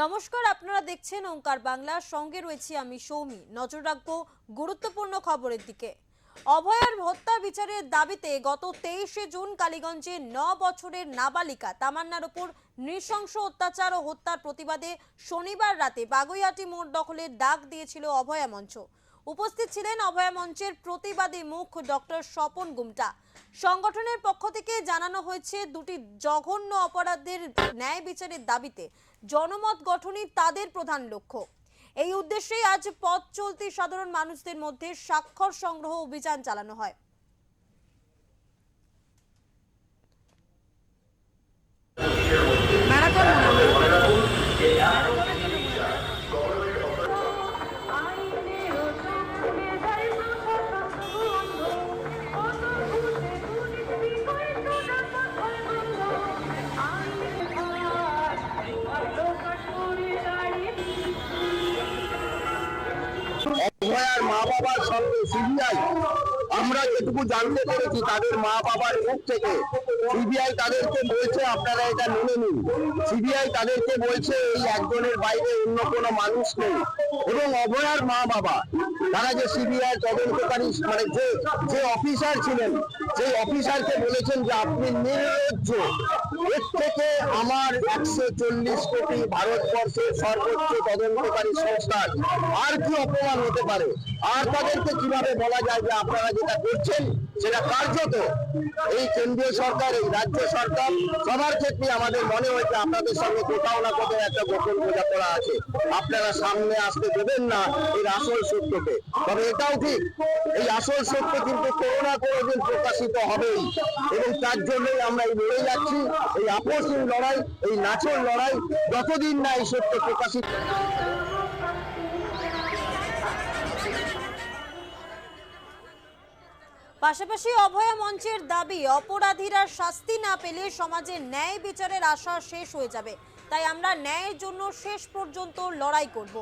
নমস্কার, আপনারা দেখছেন ওঙ্কার বাংলার সঙ্গে রয়েছি আমি সৌমি। নজর রাখব গুরুত্বপূর্ণ খবরের দিকে। অভয়ার হত্যা বিচারের দাবিতে গত তেইশে জুন কালীগঞ্জে ন বছরের নাবালিকা তামান্নার ওপর নৃশংস অত্যাচার ও হত্যার প্রতিবাদে শনিবার রাতে বাগুইয়াটি মোড় দখলের ডাক দিয়েছিল অভয়া মঞ্চ। উপস্থিত ছিলেন অভয়া মঞ্চের প্রতিবাদী মুখ ডক্টর স্বপন গুমটা। সংগঠনের পক্ষ থেকে জানানো হয়েছে, দুটি জঘন্য অপরাধের ন্যায় বিচারের দাবিতে জনমত গঠনই তাদের প্রধান লক্ষ্য। এই উদ্দেশ্যেই আজ পথ চলতি সাধারণ মানুষদের মধ্যে স্বাক্ষর সংগ্রহ অভিযান চালানো হয়। বাবার সঙ্গে সিবিআই। আমরা যেটুকু জানতে পেরেছি তাদের মা বাবার মুখ থেকে সিবিআই তাদেরকে বলছে, আপনারা এটা মেনে নিন। সিবিআই তাদেরকে বলছে, এই একজনের বাইরে অন্য কোনো মানুষ নেই। এবং অভয়ার মা বাবা, তারা যে সিবিআই তদন্তকারী মানে যে যে অফিসার ছিলেন, সেই অফিসারকে বলেছেন যে আপনি নির্লজ্জ। এর থেকে আমার একশো চল্লিশ কোটি ভারতবর্ষের সর্বোচ্চ তদন্তকারী সংস্থার আর কি অপমান হতে পারে? আর তাদেরকে কীভাবে বলা যায় যে আপনারা যেটা করছেন, সেটা কার্যত এই কেন্দ্রীয় সরকার এই রাজ্য সরকার সবার ক্ষেত্রে আমাদের মনে হয়েছে আপনাদের সঙ্গে কোথাও না কোথাও একটা গোপন বোঝাপড়া আছে। আপনারা সামনে আসতে দেবেন না এর আসল সত্যকে। তবে এটাও ঠিক, এই আসল সত্য কিন্তু কোনো না কোনো দিন প্রকাশিত হবেই। এবং তার জন্যই আমরা এই লড়ে যাচ্ছি, এই আপসহীন লড়াই, এই নাচর লড়াই, যতদিন না এই সত্য প্রকাশিত পাশাপাশি অভয়া মঞ্চের দাবি, অপরাধীরা শাস্তি না পেলে সমাজে ন্যায় বিচারের আশা শেষ হয়ে যাবে। তাই আমরা ন্যায়ের জন্য শেষ পর্যন্ত লড়াই করব।